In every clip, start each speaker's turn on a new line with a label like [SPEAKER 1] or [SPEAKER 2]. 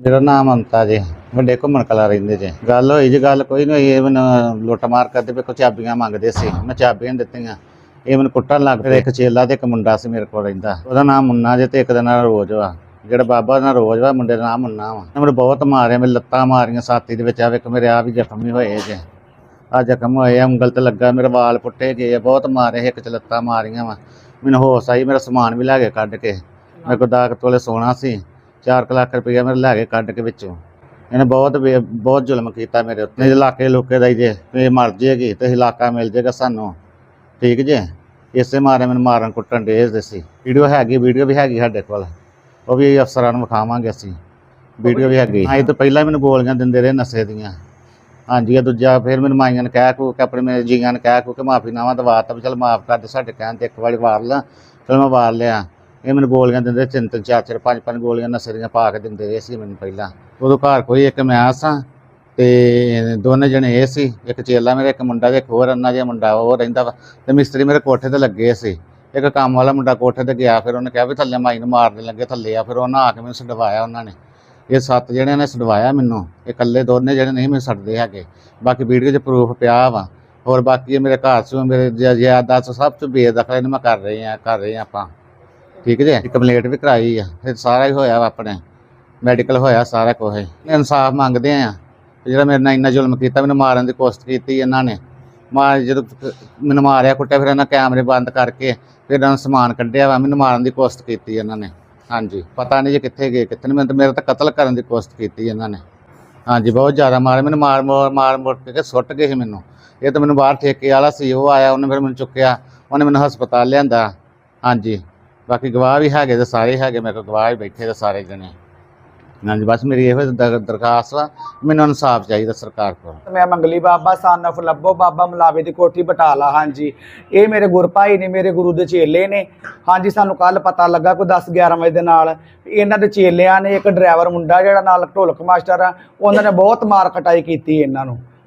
[SPEAKER 1] ਮੇਰਾ ਨਾਮ ਅੰਤਾ ਜੀ ਵੱਡੇ ਘੁੰਮਣ ਕਲਾ ਰਹਿੰਦੇ ਜੇ। ਗੱਲ ਹੋਈ ਜੀ, ਗੱਲ ਕੋਈ ਨਹੀਂ ਹੋਈ, ਇਹ ਮੈਨੂੰ ਲੁੱਟ ਮਾਰ ਕਰਦੇ ਵੀ ਕੁਝ ਚਾਬੀਆਂ ਮੰਗਦੇ ਸੀ। ਮੈਂ ਚਾਬੀਆਂ ਦਿੱਤੀਆਂ। ਇਹ ਮੈਨੂੰ ਕੁੱਟਣ ਲੱਗ ਪਿਆ। ਇੱਕ ਚੇਲਾ ਤੇ ਇੱਕ ਮੁੰਡਾ ਸੀ ਮੇਰੇ ਕੋਲ ਰਹਿੰਦਾ। ਉਹਦਾ ਨਾਮ ਮੁੰਨਾ ਜੇ ਤੇ ਇੱਕ ਦਾ ਨਾਮ ਰੋਜ਼ ਵਾ। ਜਿਹੜਾ ਬਾਬਾ ਦਾ ਨਾਮ ਰੋਜ਼ ਵਾ, ਮੁੰਡੇ ਦਾ ਨਾਮ ਮੁੰਨਾ ਵਾ। ਉਹਨੇ ਮੈਨੂੰ ਬਹੁਤ ਮਾਰਿਆ ਮੇਰੇ ਲੱਤਾਂ ਮਾਰੀਆਂ ਸਾਥੀ ਦੇ ਵਿੱਚ। ਆ ਵੇਖ, ਮੇਰੇ ਆ ਵੀ ਜ਼ਖਮੀ ਹੋਏ ਜੇ। ਆ ਜ਼ਖਮ ਹੋਏ, ਆ ਉਂਗਲ ਤੇ ਲੱਗਾ, ਮੇਰੇ ਵਾਲ ਪੁੱਟੇ ਗਏ ਆ। ਬਹੁਤ ਮਾਰੇ ਇੱਕ ਚ ਲੱਤਾਂ ਮਾਰੀਆਂ ਵਾ। ਮੈਨੂੰ ਹੋਸ਼ ਆਈ, ਮੇਰਾ ਸਮਾਨ ਵੀ ਲੈ ਕੇ ਕੱਢ ਕੇ। ਮੇਰੇ ਕੋਲ ਦਾਗ ਤੋਲੇ ਸੋਨਾ ਸੀ। 4 ਲੱਖ ਰੁਪਈਆ ਮੇਰੇ ਲੈ ਕੇ ਕੱਢ ਕੇ ਵਿੱਚੋਂ। ਇਹਨੇ ਬਹੁਤ ਬੇ- ਬਹੁਤ ਜ਼ੁਲਮ ਕੀਤਾ ਮੇਰੇ ਉੱਤੇ। ਇਲਾਕੇ ਲੋਕੇ ਦਾ ਹੀ ਜੇ ਵੀ ਮਰ ਜੇਗੀ ਤੇ ਇਲਾਕਾ ਮਿਲ ਜੇਗਾ ਸਾਨੂੰ। ਠੀਕ ਜੇ? ਇਸੇ ਮਾਰੇ ਮੈਨੂੰ ਮਾਰਨ ਕੁੱਟਣ ਦੇ ਸੀ। ਵੀਡੀਓ ਹੈਗੀ, ਵੀਡੀਓ ਵੀ ਹੈਗੀ ਸਾਡੇ ਕੋਲ। ਉਹ ਵੀ ਅਫਸਰਾਂ ਨੂੰ ਵਿਖਾਵਾਂਗੇ ਅਸੀਂ। ਵੀਡੀਓ ਵੀ ਹੈਗੀ। ਹਾਂ ਇਹ ਤੋਂ ਪਹਿਲਾਂ ਮੈਨੂੰ ਗੋਲੀਆਂ ਦਿੰਦੇ ਰਹੇ ਨਸ਼ੇ ਦੀਆਂ। ਹਾਂਜੀ, ਇਹ ਦੂਜਾ ਫਿਰ ਮੈਨੂੰ ਮਾਈਆਂ ਨੇ ਕਹਿ ਕੂ ਕਿ ਆਪਣੇ ਮੇਰੇ ਜੀਆਂ ਨੇ ਕਹਿ ਕੂ ਕਿ ਮਾਫੀ ਨਾਵਾ ਦਵਾ ਤਾ ਵੀ ਚਲ ਮਾਫ ਕਰ ਦੇ ਸਾਡੇ ਕਹਿਣ ਤੇ ਇੱਕ ਵਾਰੀ ਵਾਰ ਲਾ। ਚਲ ਮੈਂ ਵਾਰ ਲਿਆ। ਇਹ ਮੈਨੂੰ ਗੋਲੀਆਂ ਦਿੰਦੇ ਤਿੰਨ ਤਿੰਨ, ਚਾਰ ਚਾਰ, ਪੰਜ ਪੰਜ ਗੋਲੀਆਂ ਨਸ਼ੇ ਦੀਆਂ ਪਾ ਕੇ ਦਿੰਦੇ ਰਹੇ ਸੀ ਮੈਨੂੰ ਪਹਿਲਾਂ। ਉਦੋਂ ਘਰ ਕੋਈ ਇੱਕ ਮੈਂ ਸਾਂ ਤੇ ਦੋਨੇ ਜਣੇ ਇਹ ਸੀ, ਇੱਕ ਚੇਲਾ ਮੇਰਾ, ਇੱਕ ਮੁੰਡਾ ਤੇ ਇੱਕ ਹੋਰ ਅੰਨਾ ਜਿਹਾ ਮੁੰਡਾ ਉਹ ਰਹਿੰਦਾ ਵਾ ਤੇ ਮਿਸਤਰੀ ਮੇਰੇ ਕੋਠੇ ਤੇ ਲੱਗੇ ਸੀ। ਇੱਕ ਕੰਮ ਵਾਲਾ ਮੁੰਡਾ ਕੋਠੇ ਤੇ ਗਿਆ, ਫਿਰ ਉਹਨੇ ਕਿਹਾ ਵੀ ਥੱਲੇ ਮਾਈ ਨੂੰ ਮਾਰਨ ਲੱਗੇ, ਥੱਲੇ ਆ, ਫਿਰ ਉਹਨਾਂ ਆ ਕੇ ਮੈਨੂੰ ਛਡਵਾਇਆ ਉਹਨਾਂ ਨੇ। ਇਹ ਸੱਤ ਜਣਿਆਂ ਨੇ ਛਡਵਾਇਆ ਮੈਨੂੰ, ਇਹ ਇਕੱਲੇ ਦੋਨੇ ਜਿਹੜੇ ਨਹੀਂ ਮੈਨੂੰ ਛੱਡਦੇ ਹੈਗੇ। ਬਾਕੀ ਵੀਡੀਓ 'ਚ ਪ੍ਰੂਫ ਪਿਆ ਵਾ। ਹੋਰ ਬਾਕੀ ਇਹ ਮੇਰੇ ਘਰ 'ਚ ਮੇਰੇ ਜ਼ਿਆਦਾ ਸਭ ਤੋਂ ਬੇਦਖਲ ਇਹਨੂੰ ਮੈਂ ਕਰ ਰਹੇ ਆ ਕਰ ਰਹੇ ਆ ਆਪਾਂ। ਠੀਕ ਜੇ? ਕੰਪਲੀਟ ਵੀ ਕਰਾਈ ਆ, ਫਿਰ ਸਾਰਾ ਹੀ ਹੋਇਆ ਵਾ ਆਪਣੇ। ਮੈਡੀਕਲ ਹੋਇਆ ਸਾਰਾ ਕੁਝ ਇਨਸਾਫ ਮੰਗਦੇ ਆ। ਜਿਹੜਾ ਮੇਰੇ ਨਾਲ ਇੰਨਾ ਜ਼ੁਲਮ ਕੀਤਾ, ਮੈਨੂੰ ਮਾਰਨ ਦੀ ਕੋਸ਼ਿਸ਼ ਕੀਤੀ ਇਹਨਾਂ ਨੇ। ਮਾਰ, ਜਦੋਂ ਮੈਨੂੰ ਮਾਰਿਆ, ਕੁੱਟਿਆ, ਫਿਰ ਇਹਨਾਂ ਕੈਮਰੇ ਬੰਦ ਕਰਕੇ ਫਿਰ ਇਹਨਾਂ ਨੂੰ ਸਮਾਨ ਕੱਢਿਆ ਵਾ। ਮੈਨੂੰ ਮਾਰਨ ਦੀ ਕੋਸ਼ਿਸ਼ ਕੀਤੀ ਇਹਨਾਂ ਨੇ। ਹਾਂਜੀ। ਪਤਾ ਨਹੀਂ ਜੇ ਕਿੱਥੇ ਗਏ, ਕਿੱਥੇ ਨਹੀਂ। ਮੈਨੂੰ ਤਾਂ, ਮੇਰਾ ਤਾਂ ਕਤਲ ਕਰਨ ਦੀ ਕੋਸ਼ਿਸ਼ ਕੀਤੀ ਇਹਨਾਂ ਨੇ। ਹਾਂਜੀ, ਬਹੁਤ ਜ਼ਿਆਦਾ ਮਾਰੇ। ਮੈਨੂੰ ਮਾਰ, ਮੋਰ ਮਾਰ, ਮੋਰ ਕੇ ਸੁੱਟ ਗਏ ਸੀ ਮੈਨੂੰ। ਇਹ ਤਾਂ ਮੈਨੂੰ ਬਾਹਰ ਠੇਕੇ ਵਾਲਾ ਸੀ, ਉਹ ਆਇਆ, ਉਹਨੇ ਫਿਰ ਮੈਨੂੰ ਚੁੱਕਿਆ। ਉਹਨੇ ਮੈਨੂੰ ਹਸਪਤਾਲ ਲਿਆਂਦਾ। ਹਾਂਜੀ। ਬਾਕੀ ਗਵਾਹ ਵੀ ਹੈਗੇ ਤੇ ਸਾਰੇ ਹੈਗੇ ਮੇਰੇ ਕੋਲ ਗਵਾਹ ਵੀ ਬੈਠੇ ਤੇ ਸਾਰੇ ਜਣੇ। ਹਾਂਜੀ ਬਸ ਮੇਰੀ ਇਹੋ ਦਰ- ਦਰਖਾਸਤ ਆ, ਮੈਨੂੰ ਇਨਸਾਫ ਚਾਹੀਦਾ ਸਰਕਾਰ ਕੋਲ।
[SPEAKER 2] ਮੈਂ ਮੰਗਲੀ ਬਾਬਾ, ਸਨ of ਲੱਭੋ ਬਾਬਾ, ਮਲਾਵੇ ਦੀ ਕੋਠੀ ਬਟਾਲਾ ਹਾਂਜੀ। ਇਹ ਮੇਰੇ ਗੁਰਭਾਈ ਨੇ, ਮੇਰੇ ਗੁਰੂ ਦੇ ਚੇਲੇ ਨੇ। ਹਾਂਜੀ, ਸਾਨੂੰ ਕੱਲ ਪਤਾ ਲੱਗਾ ਕੋਈ 10 11 ਵਜੇ ਦੇ ਨਾਲ। ਇਹਨਾਂ ਦੇ ਚੇਲਿਆਂ ਨੇ ਇੱਕ ਡਰਾਈਵਰ ਮੁੰਡਾ ਜਿਹੜਾ ਨਾਲ ਢੋਲਕ ਮਾਸਟਰ ਆ, ਉਹਨਾਂ ਨੇ ਬਹੁਤ ਮਾਰ ਕਟਾਈ ਕੀਤੀ ਇਹਨਾਂ ਨੂੰ।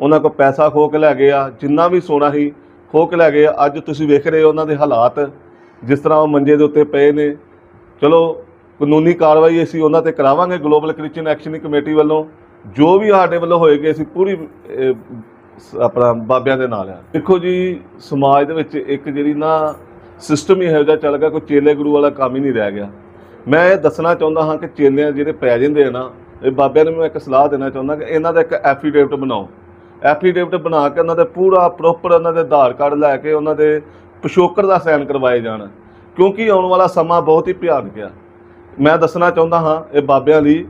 [SPEAKER 3] ਉਹਨਾਂ ਕੋਲ ਪੈਸਾ ਖੋਹ ਕੇ ਲੈ ਗਏ ਆ ਜਿੰਨਾ ਵੀ ਸੋਨਾ ਸੀ ਖੋਹ ਕੇ ਲੈ ਗਏ ਆ। ਅੱਜ ਤੁਸੀਂ ਵੇਖ ਰਹੇ ਹੋ ਉਹਨਾਂ ਦੇ ਹਾਲਾਤ ਜਿਸ ਤਰ੍ਹਾਂ ਉਹ ਮੰਜੇ ਦੇ ਉੱਤੇ ਪਏ ਨੇ। ਚਲੋ ਕਾਨੂੰਨੀ ਕਾਰਵਾਈ ਅਸੀਂ ਉਹਨਾਂ ਤੇ ਕਰਾਵਾਂਗੇ ਗਲੋਬਲ ਕ੍ਰਿਸਚੀਅਨ ਐਕਸ਼ਨ ਕਮੇਟੀ ਵੱਲੋਂ। ਜੋ ਵੀ ਸਾਡੇ ਵੱਲੋਂ ਹੋਏਗੀ ਅਸੀਂ ਪੂਰੀ ਅਹ, ਸ- ਆਪਣਾ ਬਾਬਿਆਂ ਦੇ ਨਾਲ ਆ। ਦੇਖੋ ਜੀ ਸਮਾਜ ਦੇ ਵਿੱਚ ਇੱਕ ਜਿਹੜੀ ਨਾ ਸਿਸਟਮ ਹੀ ਇਹੋ ਜਿਹਾ ਚੱਲ ਗਿਆ ਕੋਈ ਚੇਲੇ ਗੁਰੂ ਵਾਲਾ ਕੰਮ ਹੀ ਨਹੀਂ ਰਹਿ ਗਿਆ। ਮੈਂ ਇਹ ਦੱਸਣਾ ਚਾਹੁੰਦਾ ਹਾਂ ਕਿ ਚੇਲਿਆਂ ਜਿਹੜੇ ਪੈ ਜਾਂਦੇ ਆ ਨਾ ਇਹ ਬਾਬਿਆਂ ਨੂੰ ਮੈਂ ਇੱਕ ਸਲਾਹ ਦੇਣਾ ਚਾਹੁੰਦਾ ਕਿ ਇਹਨਾਂ ਦਾ ਇੱਕ ਐਫੀਡੇਵਿਟ ਬਣਾਓ। ਐਫੀਡੇਵਿਟ ਬਣਾ ਕੇ ਉਹਨਾਂ ਦੇ ਪੂਰਾ ਪ੍ਰੋਪਰ ਉਹਨਾਂ ਦੇ ਆਧਾਰ ਕਾਰਡ ਲੈ ਕੇ ਉਹਨਾਂ ਦੇ ਪਿਛੋਕੜ ਦਾ ਸਾਈਨ ਕਰਵਾਏ ਜਾਣ। ਕਿਉਂਕਿ ਆਉਣ ਵਾਲਾ ਸਮਾਂ ਬਹੁਤ ਹੀ ਭਿਆਨਕ ਆ। ਮੈਂ ਦੱਸਣਾ ਚਾਹੁੰਦਾ ਹਾਂ ਇਹ ਬਾਬਿਆਂ ਲਈ,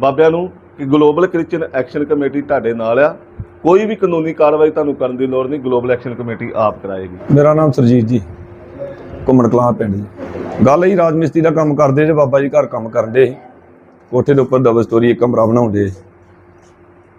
[SPEAKER 3] ਬਾਬਿਆਂ ਨੂੰ ਕਿ ਗਲੋਬਲ ਕ੍ਰਿਸਚੀਅਨ ਐਕਸ਼ਨ ਕਮੇਟੀ ਤੁਹਾਡੇ ਨਾਲ ਆ। ਕੋਈ ਵੀ ਕਾਨੂੰਨੀ ਕਾਰਵਾਈ ਤੁਹਾਨੂੰ ਕਰਨ ਦੀ ਲੋੜ ਨਹੀਂ ਗਲੋਬਲ ਐਕਸ਼ਨ ਕਮੇਟੀ ਆਪ ਕਰਾਏਗੀ।
[SPEAKER 4] ਮੇਰਾ ਨਾਮ ਸਰਜੀਤ ਜੀ, ਘੁੰਮਣ ਕਲਾਂ ਪਿੰਡ ਜੀ। ਗੱਲ ਹੀ ਰਾਜਮਿਸਤਰੀ ਦਾ ਕੰਮ ਕਰਦੇ ਜੇ ਬਾਬਾ ਜੀ ਘਰ ਕੰਮ ਕਰਦੇ ਕੋਠੇ ਦੇ ਉੱਪਰ ਡਬਲ ਸਟੋਰੀ ਇੱਕ ਕਮਰਾ ਬਣਾਉਂਦੇ।